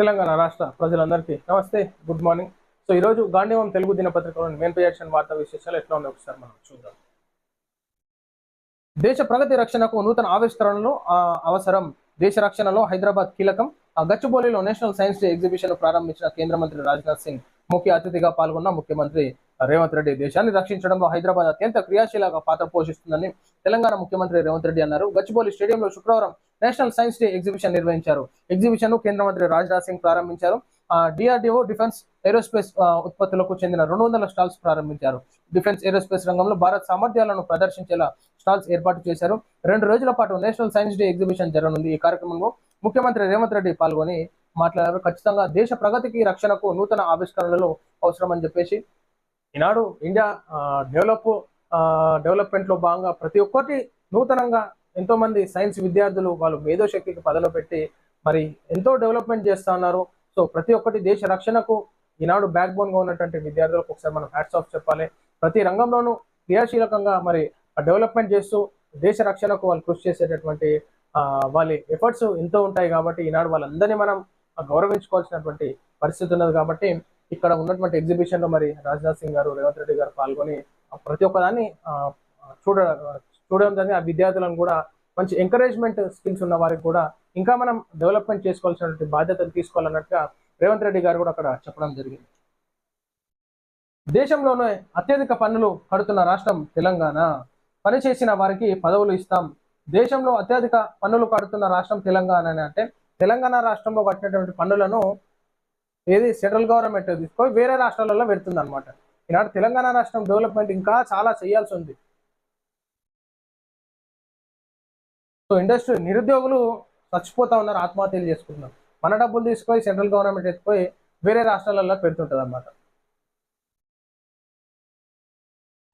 తెలంగాణ రాష్ట్ర ప్రజలందరికీ నమస్తే గుడ్ మార్నింగ్. సో ఈరోజు గాంధీవం తెలుగు దినపత్రికలోని మెయిన్ రియాక్షన్ వార్తా విశేషాలు ఎట్లా ఉన్నాయి ఒకసారి మనం చూద్దాం. దేశ ప్రగతి రక్షణకు నూతన ఆవిష్కరణలు అవసరం. దేశ రక్షణలో హైదరాబాద్ కీలకం. ఆ గచ్చిబౌలిలో నేషనల్ సైన్స్ డే ఎగ్జిబిషన్ ప్రారంభించిన కేంద్ర మంత్రి రాజ్నాథ్ సింగ్ ముఖ్య అతిథిగా పాల్గొన్న ముఖ్యమంత్రి రేవంత్ రెడ్డి దేశాన్ని రక్షించడంలో హైదరాబాద్ అత్యంత క్రియాశీలక పాత్ర పోషిస్తుందని తెలంగాణ ముఖ్యమంత్రి రేవంత్ రెడ్డి అన్నారు. గచ్చిబౌలి స్టేడియంలో శుక్రవారం నేషనల్ సైన్స్ డే ఎగ్జిబిషన్ నిర్వహించారు. ఎగ్జిబిషన్ను కేంద్ర మంత్రి రాజ్నాథ్ సింగ్ ప్రారంభించారు. డిఆర్డిఓ డిఫెన్స్ ఏరోస్పేస్ ఉత్పత్తులకు చెందిన రెండు వందల స్టాల్స్ ప్రారంభించారు. డిఫెన్స్ ఏరోస్పేస్ రంగంలో భారత్ సామర్థ్యాలను ప్రదర్శించేలా స్టాల్స్ ఏర్పాటు చేశారు. రెండు రోజుల పాటు నేషనల్ సైన్స్ డే ఎగ్జిబిషన్ జరగనుంది. ఈ కార్యక్రమంలో ముఖ్యమంత్రి రేవంత్ రెడ్డి పాల్గొని మాట్లాడారు. ఖచ్చితంగా దేశ ప్రగతికి రక్షణకు నూతన ఆవిష్కరణలు అవసరమని చెప్పేసి ఈనాడు ఇండియా డెవలప్ డెవలప్మెంట్లో భాగంగా ప్రతి ఒక్కటి నూతనంగా ఎంతో మంది సైన్స్ విద్యార్థులు వాళ్ళు మేధోశక్తికి పదలో పెట్టి మరి ఎంతో డెవలప్మెంట్ చేస్తూ ఉన్నారు. సో ప్రతి ఒక్కటి దేశ రక్షణకు ఈనాడు బ్యాక్ బోన్గా ఉన్నటువంటి విద్యార్థులకు ఒకసారి మనం హ్యాట్స్ ఆఫ్ చెప్పాలి. ప్రతి రంగంలోనూ క్రియాశీలకంగా మరి డెవలప్మెంట్ చేస్తూ దేశ రక్షణకు వాళ్ళు కృషి చేసేటటువంటి వాళ్ళ ఎఫర్ట్స్ ఎంతో ఉంటాయి కాబట్టి ఈనాడు వాళ్ళందరినీ మనం గౌరవించుకోవాల్సినటువంటి పరిస్థితి ఉన్నది కాబట్టి ఇక్కడ ఉన్నటువంటి ఎగ్జిబిషన్లో మరి రాజ్నాథ్ సింగ్ గారు రేవంత్ రెడ్డి గారు పాల్గొని ప్రతి ఒక్కదాన్ని చూడ చూడడం జరిగింది ఆ విద్యార్థులను కూడా మంచి ఎంకరేజ్మెంట్ స్కిల్స్ ఉన్న వారికి కూడా ఇంకా మనం డెవలప్మెంట్ చేసుకోవాల్సినటువంటి బాధ్యతలు తీసుకోవాలన్నట్టుగా రేవంత్ రెడ్డి గారు కూడా అక్కడ చెప్పడం జరిగింది. దేశంలోనే అత్యధిక పన్నులు కడుతున్న రాష్ట్రం తెలంగాణ. పనిచేసిన వారికి పదవులు ఇస్తాం. దేశంలో అత్యధిక పన్నులు కడుతున్న రాష్ట్రం తెలంగాణ అని అంటే తెలంగాణ రాష్ట్రంలో కట్టినటువంటి పన్నులను ఏది సెంట్రల్ గవర్నమెంట్ తీసుకొని వేరే రాష్ట్రాలలో పెడుతుంది అనమాట ఈనాడు తెలంగాణ రాష్ట్రం డెవలప్మెంట్ ఇంకా చాలా చేయాల్సి ఉంది. సో ఇండస్ట్రీ నిరుద్యోగులు చచ్చిపోతా ఉన్నారు ఆత్మహత్యలు చేసుకుంటున్నారు. మన డబ్బులు తీసుకొని సెంట్రల్ గవర్నమెంట్ ఎత్తుకొని వేరే రాష్ట్రాలలో పెడుతుంటుంది అనమాట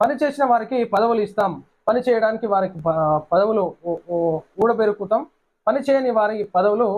పని చేసిన వారికి పదవులు ఇస్తాం పని చేయడానికి వారికి పదవులు ఊడబెరుకుతాం పని చేయని వారికి పదవులు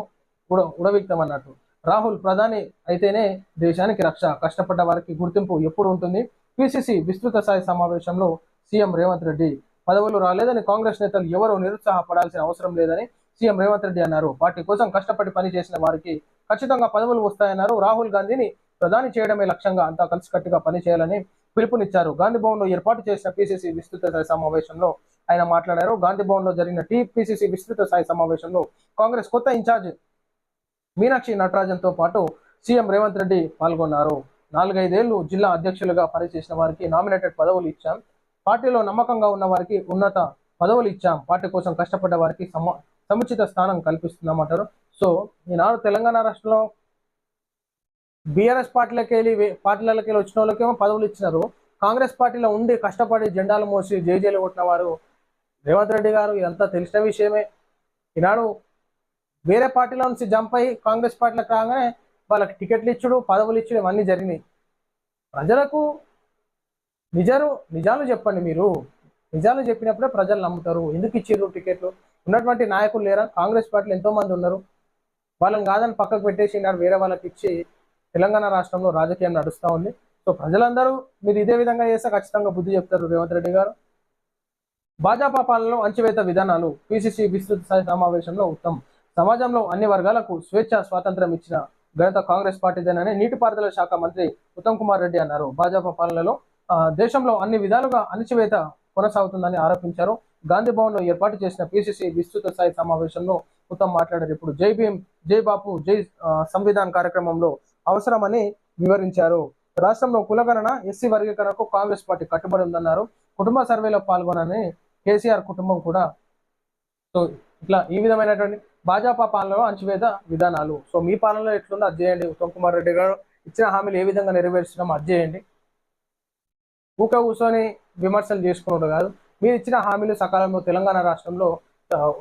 ఉడ ఉడవిక్తాం అన్నట్టు రాహుల్ ప్రధాని అయితేనే దేశానికి రక్ష కష్టపడ్డ వారికి గుర్తింపు ఎప్పుడు ఉంటుంది? పిసిసి విస్తృత స్థాయి సమావేశంలో సీఎం రేవంత్ రెడ్డి పదవులు రాలేదని కాంగ్రెస్ నేతలు ఎవరూ నిరుత్సాహపడాల్సిన అవసరం లేదని సీఎం రేవంత్ రెడ్డి అన్నారు. పార్టీ కోసం కష్టపడి పని చేసిన వారికి ఖచ్చితంగా పదవులు వస్తాయన్నారు. రాహుల్ గాంధీని ప్రధాని చేయడమే లక్ష్యంగా అంతా కలిసికట్టుగా పనిచేయాలని పిలుపునిచ్చారు. గాంధీ భవన్లో ఏర్పాటు చేసిన పిసిసి విస్తృత స్థాయి సమావేశంలో ఆయన మాట్లాడారు. గాంధీ భవన్లో జరిగిన టీపీసీసీ విస్తృత స్థాయి సమావేశంలో కాంగ్రెస్ కొత్త ఇన్ఛార్జ్ మీనాక్షి నటరాజన్తో పాటు సీఎం రేవంత్ రెడ్డి పాల్గొన్నారు. నాలుగైదేళ్ళు జిల్లా అధ్యక్షులుగా పనిచేసిన వారికి నామినేటెడ్ పదవులు ఇచ్చాం. పార్టీలో నమ్మకంగా ఉన్న వారికి ఉన్నత పదవులు ఇచ్చాం. పార్టీ కోసం కష్టపడ్డ వారికి సమ సముచిత స్థానం కల్పిస్తున్నామంటారు. సో ఈనాడు తెలంగాణ రాష్ట్రంలో బీఆర్ఎస్ పార్టీలకి వెళ్ళి పార్టీలకి వెళ్ళి వచ్చిన వాళ్ళకేమో పదవులు ఇచ్చినారు. కాంగ్రెస్ పార్టీలో ఉండి కష్టపడి జెండాలు మోసి జేజేలు కొట్టిన వారు రేవంత్ రెడ్డి గారు ఇదంతా తెలిసిన విషయమే. ఈనాడు వేరే పార్టీలో నుంచి జంప్ అయ్యి కాంగ్రెస్ పార్టీలకు రాగానే వాళ్ళకి టికెట్లు ఇచ్చుడు పదవులు ఇచ్చుడు ఇవన్నీ జరిగినాయి. ప్రజలకు నిజాలు నిజాలు చెప్పండి మీరు. నిజాలు చెప్పినప్పుడే ప్రజలు నమ్ముతారు. ఎందుకు ఇచ్చిర్రు టికెట్లు? ఉన్నటువంటి నాయకులు లేరా? కాంగ్రెస్ పార్టీలు ఎంతో మంది ఉన్నారు? వాళ్ళని కాదని పక్కకు పెట్టేసి ఈనాడు వేరే వాళ్ళకి ఇచ్చి తెలంగాణ రాష్ట్రంలో రాజకీయం నడుస్తూ ఉంది. సో ప్రజలందరూ మీరు ఇదే విధంగా చేస్తే ఖచ్చితంగా బుద్ధి చెప్తారు రేవంత్ రెడ్డి గారు. భాజపా పాలనలో అంచివేత విధానాలు పిసిసి విస్తృత స్థాయి సమావేశంలో ఉత్తమ్. సమాజంలో అన్ని వర్గాలకు స్వేచ్ఛ స్వాతంత్రం ఇచ్చిన ఘనత కాంగ్రెస్ పార్టీదేనని నీటిపారుదల శాఖ మంత్రి ఉత్తమ్ కుమార్ రెడ్డి అన్నారు. భాజపా పాలనలో దేశంలో అన్ని విధాలుగా అణచివేత కొనసాగుతుందని ఆరోపించారు. గాంధీ భవన్లో ఏర్పాటు చేసిన పిసిసి విస్తృత స్థాయి సమావేశంలో ఉత్తమ్ మాట్లాడారు. ఇప్పుడు జై భీమ్ జై బాపు జై సంవిధాన్ కార్యక్రమంలో అవసరమని వివరించారు. రాష్ట్రంలో కులగణన ఎస్సీ వర్గీకరణకు కాంగ్రెస్ పార్టీ కట్టుబడి ఉందన్నారు. కుటుంబ సర్వేలో పాల్గొనని కేసీఆర్ కుటుంబం కూడా సో ఇట్లా ఈ విధమైనటువంటి భాజపా పాలనలో అంచువేత విధానాలు. సో మీ పాలనలో ఎట్లుందో? అది చేయండి ఉత్తమ్ కుమార్ రెడ్డి గారు ఇచ్చిన హామీలు ఏ విధంగా నెరవేర్చినామో అది చేయండి ఊక కూర్చొని విమర్శలు చేసుకున్నాడు కాదు. మీరు ఇచ్చిన హామీలు సకాలంలో తెలంగాణ రాష్ట్రంలో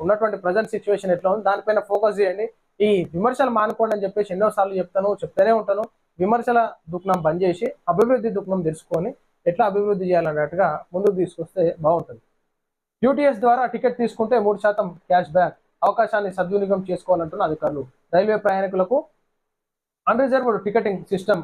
ఉన్నటువంటి ప్రజెంట్ సిచ్యువేషన్ ఎట్లా ఉంది? దానిపైన ఫోకస్ చేయండి. ఈ విమర్శలు మానుకోండి అని చెప్పేసి ఎన్నోసార్లు చెప్తాను చెప్తూనే ఉంటాను. విమర్శల దుఃఖం బంద్ చేసి అభివృద్ధి దుఃఖం తెలుసుకొని ఎట్లా అభివృద్ధి చేయాలన్నట్టుగా ముందుకు తీసుకొస్తే బాగుంటుంది. యూటీఎస్ ద్వారా టికెట్ తీసుకుంటే మూడు శాతం క్యాష్ బ్యాక్ అవకాశాన్ని సద్వినియోగం చేసుకోవాలంటున్న అధికారులు. రైల్వే ప్రయాణికులకు అన్రిజర్వ్డ్ టికెటింగ్ సిస్టమ్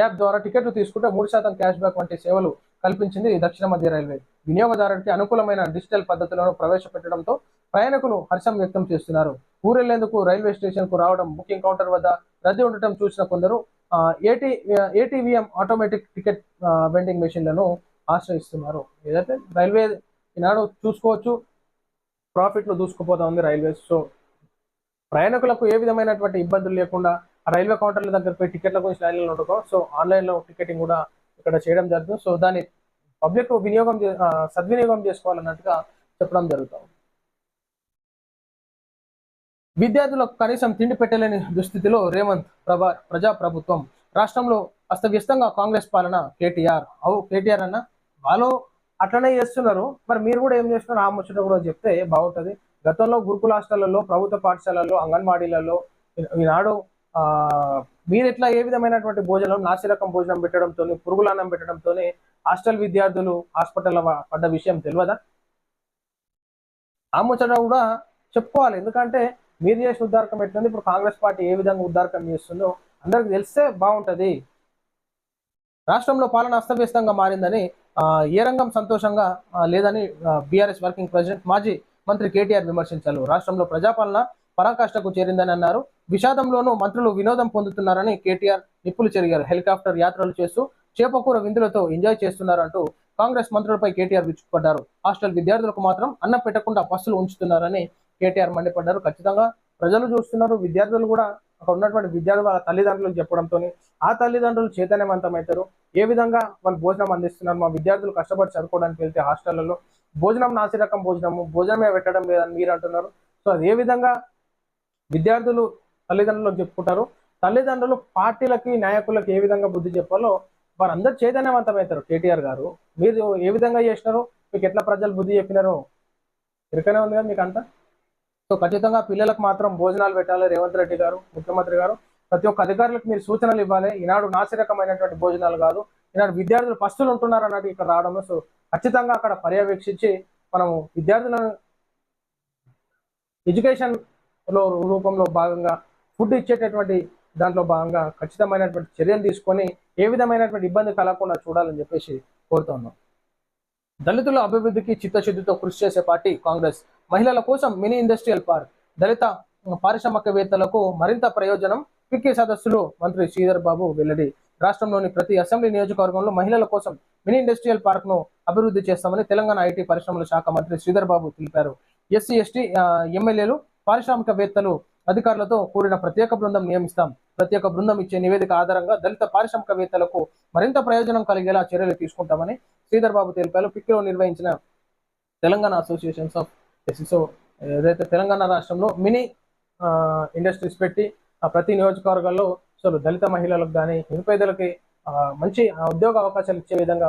యాప్ ద్వారా టికెట్లు తీసుకుంటే మూడు శాతం క్యాష్ బ్యాక్ వంటి సేవలు కల్పించింది దక్షిణ మధ్య రైల్వే. వినియోగదారుడికి అనుకూలమైన డిజిటల్ పద్ధతులను ప్రవేశపెట్టడంతో ప్రయాణికులు హర్షం వ్యక్తం చేస్తున్నారు. ఊరెళ్ళేందుకు రైల్వే స్టేషన్కు రావడం బుకింగ్ కౌంటర్ వద్ద రద్దీ ఉండటం చూసిన కొందరు AT ATVM automatic ticket vending మెషిన్లను ఆశ్రయిస్తున్నారు. ఏదైతే రైల్వే ఈనాడు చూసుకోవచ్చు ప్రాఫిట్లు దూసుకుపోతా ఉంది రైల్వేస్ సో ప్రయాణికులకు ఏ విధమైనటువంటి ఇబ్బందులు లేకుండా రైల్వే కౌంటర్ల దగ్గర పోయి టికెట్ల గురించి లైన్లో ఉండకో సో ఆన్లైన్లో టికెటింగ్ కూడా ఇక్కడ చేయడం జరుగుతుంది. సో దాన్ని పబ్లిక్ వినియోగం సద్వినియోగం చేసుకోవాలన్నట్టుగా చెప్పడం జరుగుతుంది. విద్యార్థులకు కనీసం తిండి పెట్టలేని దుస్థితిలో రేవంత్ ప్రభా ప్రజా ప్రభుత్వం రాష్ట్రంలో అస్తవ్యస్తంగా కాంగ్రెస్ పాలన కేటీఆర్. అవు కేటీఆర్ అన్న వాళ్ళు అట్లనే చేస్తున్నారు. మరి మీరు కూడా ఏం చేస్తున్నారు? ఆ ముచ్చట కూడా చెప్తే బాగుంటది. గతంలో గురుకుల హాస్టళ్ళలో ప్రభుత్వ పాఠశాలల్లో అంగన్వాడీలలో ఈనాడు మీరు ఎట్లా ఏ విధమైనటువంటి భోజనం నాసిరకం భోజనం పెట్టడంతో పురుగులాన్నం పెట్టడంతో హాస్టల్ విద్యార్థులు హాస్పిటల్ పడ్డ విషయం తెలియదా ఆ ముచ్చట కూడా చెప్పుకోవాలి. ఎందుకంటే మీరు చేసిన ఉద్దారకం ఎట్లుంది? ఇప్పుడు కాంగ్రెస్ పార్టీ ఏ విధంగా ఉద్దారకం చేస్తుందో అందరికి తెలిస్తే బాగుంటది. రాష్ట్రంలో పాలన అస్తవ్యస్తంగా మారిందని ఏ రంగం సంతోషంగా లేదని బీఆర్ఎస్ వర్కింగ్ ప్రెసిడెంట్ మాజీ మంత్రి కేటీఆర్ విమర్శించారు. రాష్ట్రంలో ప్రజాపాలన పరాకాష్ఠకు చేరిందని అన్నారు. విషాదంలోనూ మంత్రులు వినోదం పొందుతున్నారని కేటీఆర్ నిప్పులు చెరిగారు. హెలికాప్టర్ యాత్రలు చేస్తూ చేపకూర విందులతో ఎంజాయ్ చేస్తున్నారంటూ కాంగ్రెస్ మంత్రులపై కేటీఆర్ విచ్చుకుపడ్డారు హాస్టల్ విద్యార్థులకు మాత్రం అన్నం పెట్టకుండా పస్సులు ఉంచుతున్నారని కేటీఆర్ మండిపడ్డారు. ఖచ్చితంగా ప్రజలు చూస్తున్నారు. విద్యార్థులు కూడా అక్కడ ఉన్నటువంటి విద్యార్థులు వాళ్ళ తల్లిదండ్రులకు చెప్పడంతో ఆ తల్లిదండ్రులు చైతన్యవంతమవుతారు. ఏ విధంగా వాళ్ళు భోజనం అందిస్తున్నారు? మా విద్యార్థులు కష్టపడి చదువుకోవడానికి వెళ్తే హాస్టళ్ళలో భోజనం నాసి రకం భోజనము భోజనమే పెట్టడం లేదని మీరు అంటున్నారు. సో అది ఏ విధంగా విద్యార్థులు తల్లిదండ్రులకు చెప్పుకుంటారు. తల్లిదండ్రులు పార్టీలకి నాయకులకు ఏ విధంగా బుద్ధి చెప్పాలో వారందరూ చైతన్యవంతమవుతారు. కేటీఆర్ గారు మీరు ఏ విధంగా చేసినారు? మీకు ఎట్లా ప్రజలు బుద్ధి చెప్పినారు? ఇరుకనే ఉంది కదా మీకు అంతా సో ఖచ్చితంగా పిల్లలకు మాత్రం భోజనాలు పెట్టాలి. రేవంత్ రెడ్డి గారు ముఖ్యమంత్రి గారు ప్రతి ఒక్క అధికారులకు మీరు సూచనలు ఇవ్వాలి. ఈనాడు నాసిరకమైనటువంటి భోజనాలు కాదు. ఈనాడు విద్యార్థులు పస్తులు ఉంటున్నారు అన్నట్టు ఇక్కడ రావడం సో ఖచ్చితంగా అక్కడ పర్యవేక్షించి మనము విద్యార్థులను ఎడ్యుకేషన్ లో రూపంలో భాగంగా ఫుడ్ ఇచ్చేటటువంటి దాంట్లో భాగంగా ఖచ్చితమైనటువంటి చర్యలు తీసుకొని ఏ విధమైనటువంటి ఇబ్బంది కలగకుండా చూడాలని చెప్పేసి కోరుతున్నాం. దళితుల అభివృద్ధికి చిత్తశుద్ధితో కృషి చేసే పార్టీ కాంగ్రెస్. మహిళల కోసం మినీ ఇండస్ట్రియల్ పార్క్. దళిత పారిశ్రామికవేత్తలకు మరింత ప్రయోజనం. పిక్కి సదస్సులు మంత్రి శ్రీధర్ బాబు వెల్లడి. రాష్ట్రంలోని ప్రతి అసెంబ్లీ నియోజకవర్గంలో మహిళల కోసం మినీ ఇండస్ట్రియల్ పార్క్ను అభివృద్ధి చేస్తామని తెలంగాణ ఐటీ పరిశ్రమల శాఖ మంత్రి శ్రీధర్ బాబు తెలిపారు. ఎస్సీ ఎస్టీ ఎమ్మెల్యేలు పారిశ్రామికవేత్తలు అధికారులతో కూడిన ప్రత్యేక బృందం నియమిస్తాం. ప్రత్యేక బృందం ఇచ్చే నివేదిక ఆధారంగా దళిత పారిశ్రామికవేత్తలకు మరింత ప్రయోజనం కలిగేలా చర్యలు తీసుకుంటామని శ్రీధర్ బాబు తెలిపారు. పిక్లో నిర్వహించిన తెలంగాణ అసోసియేషన్స్ ఆఫ్ సో ఏదైతే తెలంగాణ రాష్ట్రంలో మినీ ఇండస్ట్రీస్ పెట్టి ఆ ప్రతి నియోజకవర్గాల్లో సో దళిత మహిళలకు కానీ నిరుపేదలకి మంచి ఉద్యోగ అవకాశాలు ఇచ్చే విధంగా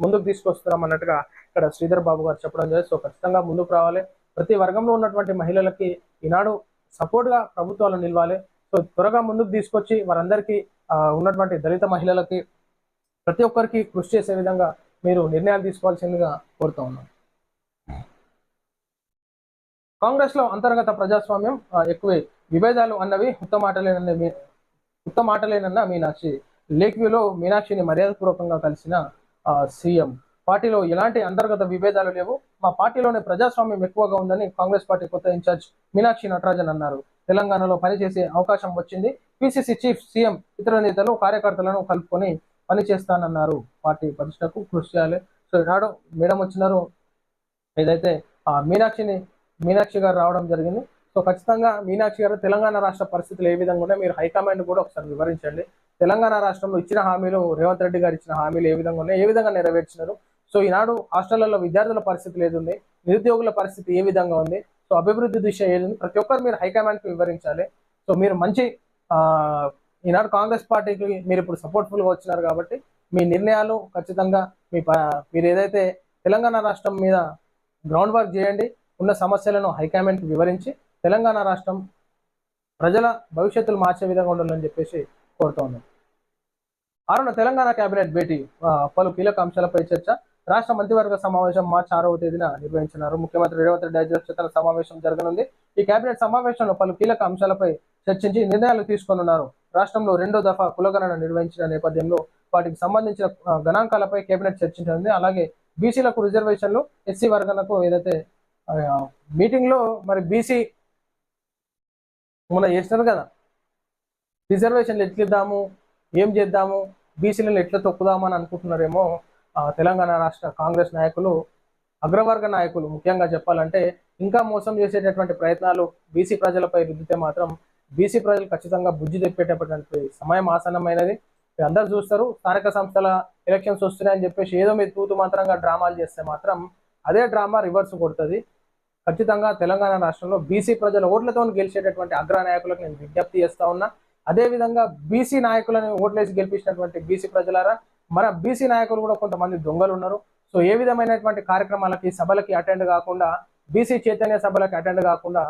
ముందుకు తీసుకొస్తున్నాం అన్నట్టుగా ఇక్కడ శ్రీధర్ బాబు గారు చెప్పడం జరిగింది. సో ఖచ్చితంగా ముందుకు రావాలి. ప్రతి వర్గంలో ఉన్నటువంటి మహిళలకి ఈనాడు సపోర్ట్గా గా ప్రభుత్వాలు నిలవాలి. సో త్వరగా ముందుకు తీసుకొచ్చి వారందరికీ ఉన్నటువంటి దళిత మహిళలకి ప్రతి ఒక్కరికి కృషి చేసే విధంగా మీరు నిర్ణయాలు తీసుకోవాల్సిందిగా కోరుతా ఉన్నాం. కాంగ్రెస్లో అంతర్గత ప్రజాస్వామ్యం ఎక్కువే. విభేదాలు అన్నవి ఉత్తమాటలేనన్న మీ ఉత్తమాటలేనన్న మీనాక్షి. లేక్ వ్యూలో మీనాక్షిని మర్యాదపూర్వకంగా కలిసిన ఆ, సీఎం. పార్టీలో ఎలాంటి అంతర్గత విభేదాలు లేవు. మా పార్టీలోనే ప్రజాస్వామ్యం ఎక్కువగా ఉందని కాంగ్రెస్ పార్టీ కొత్త ఇన్ఛార్జ్ మీనాక్షి నటరాజన్ అన్నారు. తెలంగాణలో పనిచేసే అవకాశం వచ్చింది. పిసిసి చీఫ్ సీఎం ఇతర నేతలు కార్యకర్తలను కలుపుకొని పనిచేస్తానన్నారు. పార్టీ ప్రతిష్టకు కృషి చేయాలి. సో ఈనాడు మేడం వచ్చినారు. ఏదైతే ఆ మీనాక్షిని మీనాక్షి గారు రావడం జరిగింది. సో ఖచ్చితంగా మీనాక్షి గారు తెలంగాణ రాష్ట్ర పరిస్థితులు ఏ విధంగా ఉన్నాయి మీరు హైకమాండ్ కూడా ఒకసారి వివరించండి. తెలంగాణ రాష్ట్రంలో ఇచ్చిన హామీలు రేవంత్ రెడ్డి గారు ఇచ్చిన హామీలు ఏ విధంగా ఉన్నాయి? ఏ విధంగా నెరవేర్చినారు? సో ఈనాడు హాస్టళ్ళలో విద్యార్థుల పరిస్థితి లేదుండే ఉంది నిరుద్యోగుల పరిస్థితి ఏ విధంగా ఉంది? సో అభివృద్ధి దిశ ఏది ప్రతి ఒక్కరు మీరు హైకమాండ్కి వివరించాలి. సో మీరు మంచి ఈనాడు కాంగ్రెస్ పార్టీకి మీరు ఇప్పుడు సపోర్ట్ఫుల్గా వచ్చినారు కాబట్టి మీ నిర్ణయాలు ఖచ్చితంగా మీ మీరు ఏదైతే తెలంగాణ రాష్ట్రం మీద గ్రౌండ్ వర్క్ చేయండి ఉన్న సమస్యలను హైకమాండ్కి వివరించి తెలంగాణ రాష్ట్రం ప్రజల భవిష్యత్తులు మార్చే విధంగా ఉండాలని చెప్పేసి కోరుతా ఉన్నాం. ఆరున తెలంగాణ కేబినెట్ భేటీ పలు కీలక అంశాలపై చర్చ. రాష్ట్ర మంత్రివర్గ సమావేశం మార్చి ఆరవ తేదీన నిర్వహించనున్నారు. ముఖ్యమంత్రి రేవంత్ రెడ్డి అధ్యక్షతన సమావేశం జరగనుంది. ఈ కేబినెట్ సమావేశంలో పలు కీలక అంశాలపై చర్చించి నిర్ణయాలు తీసుకోనున్నారు. రాష్ట్రంలో రెండో దఫా కులగణన నిర్వహించిన నేపథ్యంలో వాటికి సంబంధించిన గణాంకాలపై కేబినెట్ చర్చించనుంది. అలాగే బీసీలకు రిజర్వేషన్లు ఎస్సీ వర్గాలకు ఏదైతే మీటింగ్లో మరి బీసీ మొన్న చేసినారు కదా? రిజర్వేషన్లు ఎట్లిద్దాము? ఏం చేద్దాము? బీసీలను ఎట్లా తొక్కుదామని అనుకుంటున్నారేమో తెలంగాణ రాష్ట్ర కాంగ్రెస్ నాయకులు అగ్రవర్గ నాయకులు ముఖ్యంగా చెప్పాలంటే ఇంకా మోసం చేసేటటువంటి ప్రయత్నాలు బీసీ ప్రజలపై రుద్దితే మాత్రం బీసీ ప్రజలు ఖచ్చితంగా బుద్ధి తెప్పేటటువంటి సమయం ఆసన్నమైనది. అందరు చూస్తారు స్థానిక సంస్థల ఎలక్షన్స్ వస్తున్నాయని చెప్పేసి ఏదో మీరు తూతు మంత్రంగా డ్రామాలు చేస్తే మాత్రం అదే డ్రామా రివర్స్ కొడుతుంది. ఖచ్చితంగా తెలంగాణ రాష్ట్రంలో బీసీ ప్రజల ఓట్లతో గెలిచేటటువంటి అగ్ర నాయకులకు నేను విజ్ఞప్తి చేస్తా ఉన్నా. అదే విధంగా బీసీ నాయకులను ఓట్లేసి గెలిపించినటువంటి బీసీ ప్రజలారా మన బీసీ నాయకులు కూడా కొంతమంది దొంగలు ఉన్నారు. సో ఏ విధమైనటువంటి కార్యక్రమాలకి సభలకి అటెండ్ కాకుండా బీసీ చైతన్య సభలకి అటెండ్ కాకుండా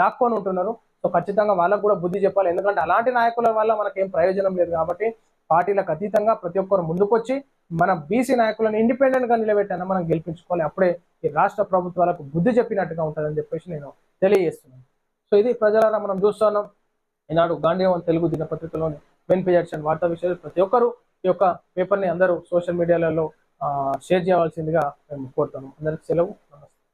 దాక్కొని ఉంటున్నారు. సో ఖచ్చితంగా వాళ్ళకు కూడా బుద్ధి చెప్పాలి. ఎందుకంటే అలాంటి నాయకుల వల్ల మనకేం ప్రయోజనం లేదు కాబట్టి పార్టీలకు అతీతంగా ప్రతి ఒక్కరు ముందుకొచ్చి మన బీసీ నాయకులను ఇండిపెండెంట్గా నిలబెట్టాను మనం గెలిపించుకోవాలి. అప్పుడే ఈ రాష్ట్ర ప్రభుత్వాలకు బుద్ధి చెప్పినట్టుగా ఉంటుందని చెప్పేసి నేను తెలియజేస్తున్నాను. సో ఇది ప్రజలారా మనం చూస్తున్నాం. ఈనాడు గాంధీవన్ తెలుగు దినపత్రికలోని మెయిన్ పేజ్ వార్తా విషయాలు ప్రతి ఒక్కరు ఈ యొక్క పేపర్ని అందరూ సోషల్ మీడియాలలో షేర్ చేయవలసిందిగా మేము కోరుతాము అందరికి సెలవు.